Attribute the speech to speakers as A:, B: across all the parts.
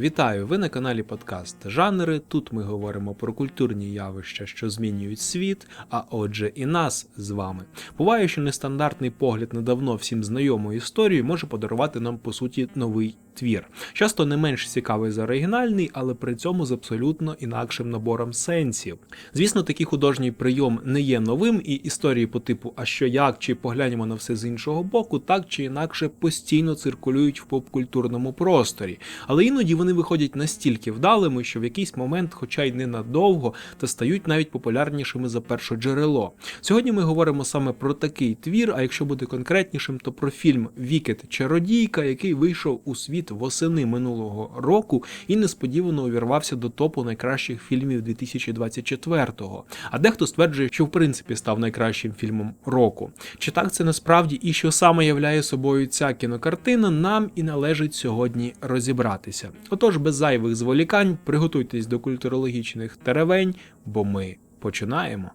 A: Вітаю! Ви на каналі Подкаст Жанри. Тут ми говоримо про культурні явища, що змінюють світ, а отже, і нас з вами. Буває, що нестандартний погляд на давно всім знайому історію може подарувати нам по суті новий твір. Часто не менш цікавий за оригінальний, але при цьому з абсолютно інакшим набором сенсів. Звісно, такий художній прийом не є новим, і історії по типу А що як чи поглянемо на все з іншого боку, так чи інакше постійно циркулюють в попкультурному просторі. Але іноді вони виходять настільки вдалими, що в якийсь момент, хоча й ненадовго, та стають навіть популярнішими за перше джерело. Сьогодні ми говоримо саме про такий твір, а якщо бути конкретнішим, то про фільм Вікет Чародійка, який вийшов у світ восени минулого року і несподівано увірвався до топу найкращих фільмів 2024-го. А дехто стверджує, що в принципі став найкращим фільмом року. Чи так це насправді і що саме являє собою ця кінокартина, нам і належить сьогодні розібратися. Отож, без зайвих зволікань, приготуйтесь до культурологічних теревень, бо ми починаємо.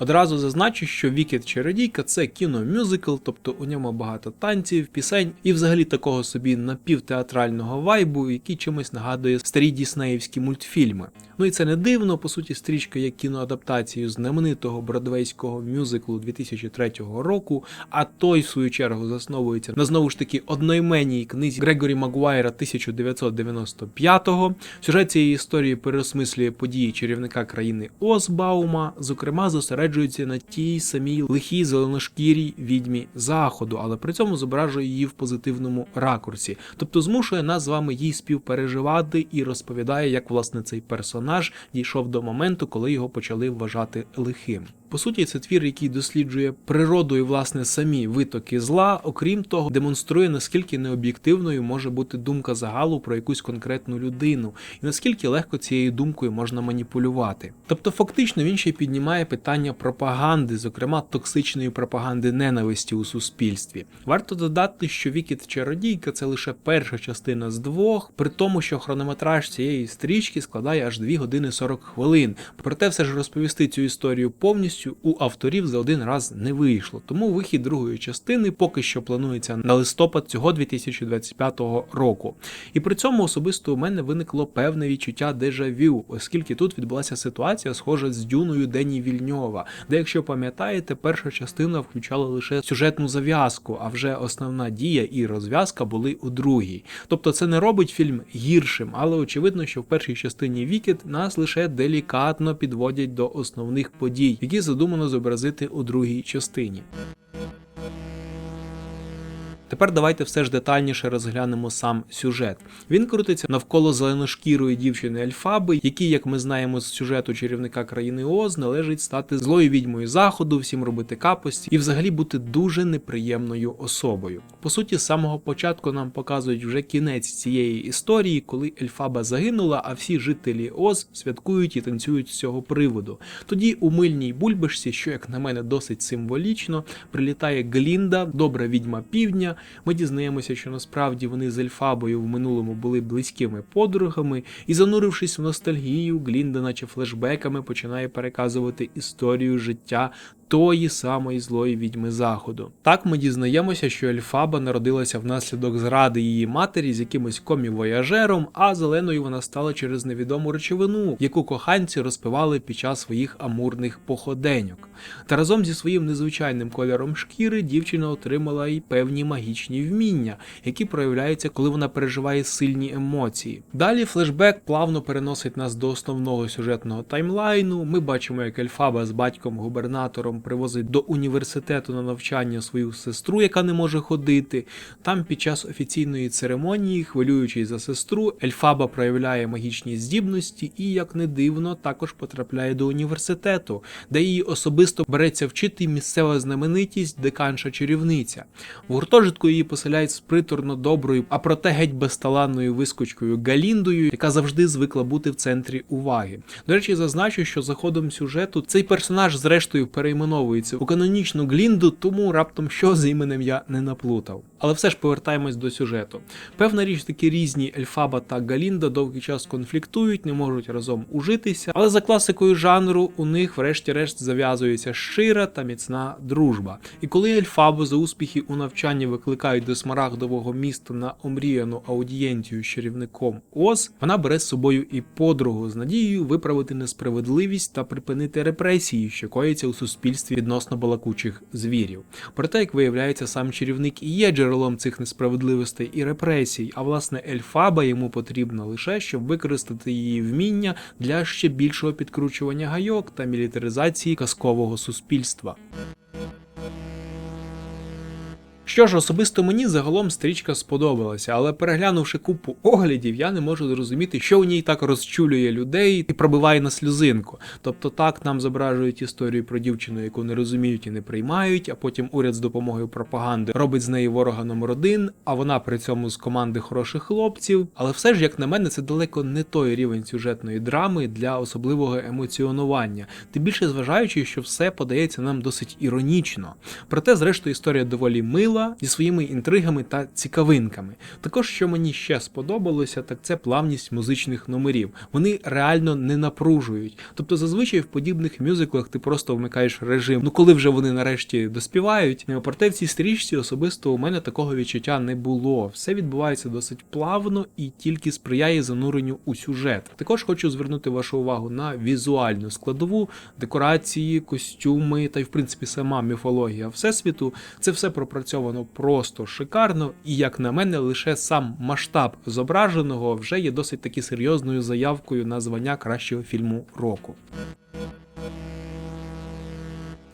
A: Одразу зазначу, що Вікет Чародійка це кіномюзикл, тобто у ньому багато танців, пісень і взагалі такого собі напівтеатрального вайбу, який чимось нагадує старі діснеївські мультфільми. Ну і це не дивно, по суті, стрічка є кіноадаптацією знаменитого бродвейського мюзиклу 2003 року, а той, в свою чергу, засновується на знову ж таки одноіменній книзі Грегорі Магуайра 1995-го. Сюжет цієї історії переосмислює події чарівника країни Озбаума, зокрема, зосереджується на тій самій лихій зеленошкірій відьмі заходу, але при цьому зображує її в позитивному ракурсі, тобто змушує нас з вами їй співпереживати і розповідає, як власне цей персонаж дійшов до моменту, коли його почали вважати лихим. По суті, це твір, який досліджує природу і власне самі витоки зла, окрім того, демонструє наскільки необ'єктивною може бути думка загалу про якусь конкретну людину, і наскільки легко цією думкою можна маніпулювати. Тобто, фактично він ще й піднімає питання пропаганди, зокрема токсичної пропаганди ненависті у суспільстві. Варто додати, що Вікіт Чародійка це лише перша частина з двох, при тому, що хронометраж цієї стрічки складає аж 2 години 40 хвилин. Проте все ж розповісти цю історію повністю у авторів за один раз не вийшло. Тому вихід другої частини поки що планується на листопад цього 2025 року. І при цьому особисто у мене виникло певне відчуття дежавю, оскільки тут відбулася ситуація, схожа з дюною Дені Вільньова, де, якщо пам'ятаєте, перша частина включала лише сюжетну зав'язку, а вже основна дія і розв'язка були у другій. Тобто це не робить фільм гіршим, але очевидно, що в першій частині Вікет нас лише делікатно підводять до основних подій, які задумано зобразити у другій частині. Тепер давайте все ж детальніше розглянемо сам сюжет. Він крутиться навколо зеленошкірої дівчини Ельфаби, якій, як ми знаємо з сюжету чарівника країни Оз, належить стати злою відьмою заходу, всім робити капості і взагалі бути дуже неприємною особою. По суті, з самого початку нам показують вже кінець цієї історії, коли Ельфаба загинула, а всі жителі Оз святкують і танцюють з цього приводу. Тоді у мильній бульбашці, що як на мене досить символічно, прилітає Глінда, добра відьма півдня. Ми дізнаємося, що насправді вони з Ельфабою в минулому були близькими подругами, і, занурившись в ностальгію, Глінда, наче флешбеками, починає переказувати історію життя тої самої злої відьми заходу. Так ми дізнаємося, що Ельфаба народилася внаслідок зради її матері з якимось комівояжером, а зеленою вона стала через невідому речовину, яку коханці розпивали під час своїх амурних походеньок. Та разом зі своїм незвичайним кольором шкіри дівчина отримала й певні магічні вміння, які проявляються, коли вона переживає сильні емоції. Далі флешбек плавно переносить нас до основного сюжетного таймлайну. Ми бачимо, як Ельфаба з батьком-губернатором привозить до університету на навчання свою сестру, яка не може ходити. Там під час офіційної церемонії, хвилюючись за сестру, Ельфаба проявляє магічні здібності і, як не дивно, також потрапляє до університету, де її особисто береться вчити місцева знаменитість деканша чарівниця. В гуртожитку її поселяють з приторно доброю, а проте геть безталанною вискочкою Галіндою, яка завжди звикла бути в центрі уваги. До речі, зазначу, що за ходом сюжету цей персонаж, зрештою, перейменований перейменовується у канонічну Глінду, тому раптом що з іменем я не наплутав. Але все ж повертаємось до сюжету. Певна річ, такі різні Ельфаба та Галінда довгий час конфліктують, не можуть разом ужитися, але за класикою жанру у них, врешті-решт, зав'язується щира та міцна дружба. І коли Ельфабу за успіхи у навчанні викликають до смарагдового міста на омріяну аудієнцію з чарівником Оз, вона бере з собою і подругу з надією виправити несправедливість та припинити репресії, що коїться у суспільстві відносно балакучих звірів. Проте, як виявляється, сам чарівник і є джерелом цих несправедливостей і репресій, а власне Ельфаба йому потрібна лише, щоб використати її вміння для ще більшого підкручування гайок та мілітаризації казкового суспільства. Що ж, особисто мені загалом стрічка сподобалася, але переглянувши купу оглядів, я не можу зрозуміти, що у ній так розчулює людей і пробиває на сльозинку. Тобто так нам зображують історію про дівчину, яку не розуміють і не приймають, а потім уряд з допомогою пропаганди робить з неї ворога номер один, а вона при цьому з команди хороших хлопців. Але все ж, як на мене, це далеко не той рівень сюжетної драми для особливого емоціонування, тим більше зважаючи, що все подається нам досить іронічно. Проте, зрештою, історія доволі мила зі своїми інтригами та цікавинками. Також, що мені ще сподобалося, так це плавність музичних номерів. Вони реально не напружують. Тобто, зазвичай в подібних мюзиклах ти просто вмикаєш режим. Ну коли вже вони нарешті доспівають. Проте в цій стрічці особисто у мене такого відчуття не було. Все відбувається досить плавно і тільки сприяє зануренню у сюжет. Також хочу звернути вашу увагу на візуальну складову, декорації, костюми та й в принципі сама міфологія всесвіту. Це все пропрацьовано просто шикарно, і як на мене, лише сам масштаб зображеного вже є досить таки серйозною заявкою на звання кращого фільму року.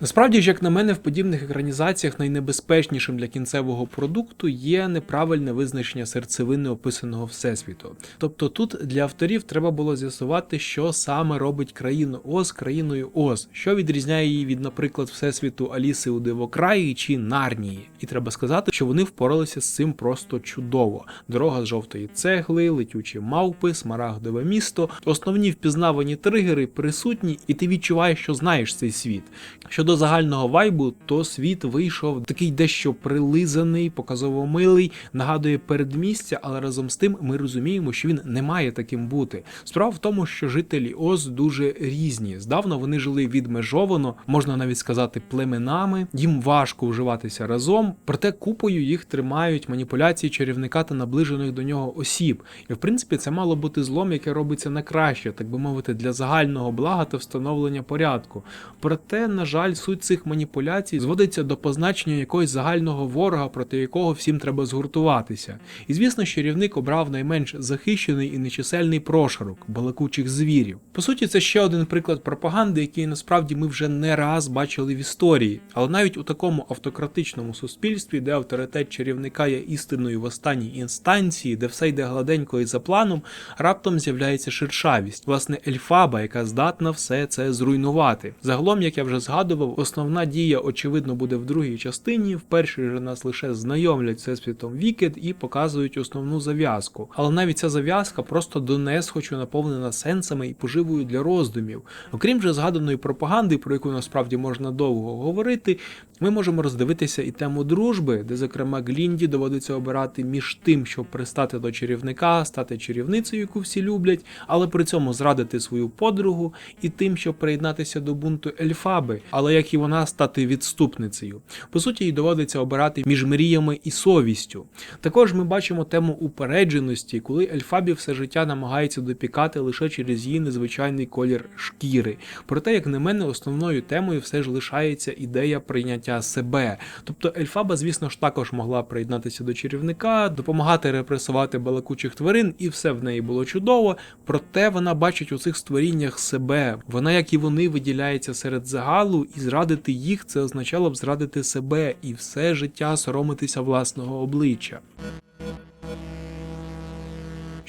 A: Насправді ж, як на мене, в подібних екранізаціях найнебезпечнішим для кінцевого продукту є неправильне визначення серцевини описаного всесвіту. Тобто тут для авторів треба було з'ясувати, що саме робить країну Оз країною Оз, що відрізняє її від, наприклад, всесвіту Аліси у Дивокраї чи Нарнії. І треба сказати, що вони впоралися з цим просто чудово. Дорога з жовтої цегли, летючі мавпи, смарагдове місто. Основні впізнавані тригери присутні, і ти відчуваєш, що знаєш цей світ. Щодо загального вайбу, то світ вийшов такий дещо прилизаний, показово милий, нагадує передмістя, але разом з тим ми розуміємо, що він не має таким бути. Справа в тому, що жителі Оз дуже різні. Здавна вони жили відмежовано, можна навіть сказати, племенами. Їм важко вживатися разом, проте купою їх тримають маніпуляції чарівника та наближених до нього осіб. І в принципі це мало бути злом, яке робиться на краще, так би мовити, для загального блага та встановлення порядку. Проте, на жаль, суть цих маніпуляцій зводиться до позначення якогось загального ворога, проти якого всім треба згуртуватися. І звісно, чарівник обрав найменш захищений і нечисельний прошарок балакучих звірів. По суті, це ще один приклад пропаганди, який насправді ми вже не раз бачили в історії, але навіть у такому автократичному суспільстві, де авторитет чарівника є істинною в останній інстанції, де все йде гладенько і за планом, раптом з'являється ширшавість, власне, ельфаба, яка здатна все це зруйнувати. Загалом, як я вже згадував, основна дія, очевидно, буде в другій частині. В першій же нас лише знайомлять з світом Вікед і показують основну зав'язку. Але навіть ця зав'язка просто донес, хочу наповнена сенсами і поживою для роздумів. Окрім же згаданої пропаганди, про яку насправді можна довго говорити, ми можемо роздивитися і тему дружби, де, зокрема, Глінді доводиться обирати між тим, щоб пристати до чарівника, стати чарівницею, яку всі люблять, але при цьому зрадити свою подругу, і тим, щоб приєднатися до бунту Ельфаби, як і вона стати відступницею. По суті, їй доводиться обирати між мріями і совістю. Також ми бачимо тему упередженості, коли Ельфабі все життя намагається допікати лише через її незвичайний колір шкіри. Проте, як на мене, основною темою все ж лишається ідея прийняття себе. Тобто Ельфаба, звісно ж, також могла приєднатися до чарівника, допомагати репресувати балакучих тварин, і все в неї було чудово. Проте вона бачить у цих створіннях себе. Вона, як і вони, виділяється серед загалу, і зрадити їх це означало б зрадити себе і все життя соромитися власного обличчя.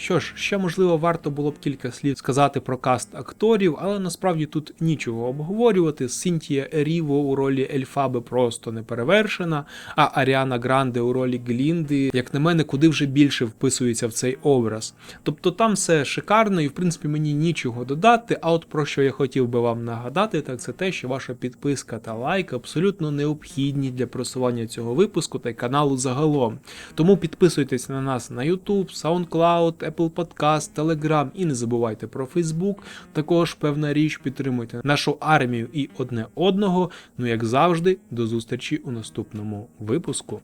A: Що ж, ще можливо варто було б кілька слів сказати про каст акторів, але насправді тут нічого обговорювати. Синтія Ріво у ролі Ельфаби просто не перевершена, а Аріана Гранде у ролі Глінди, як на мене, куди вже більше вписується в цей образ. Тобто там все шикарно, і в принципі мені нічого додати. А от про що я хотів би вам нагадати, так це те, що ваша підписка та лайк абсолютно необхідні для просування цього випуску та й каналу загалом. Тому підписуйтесь на нас на YouTube, SoundCloud, Apple Podcast, Telegram і не забувайте про Facebook. Також певна річ підтримуйте нашу армію і одне одного. Ну як завжди, до зустрічі у наступному випуску.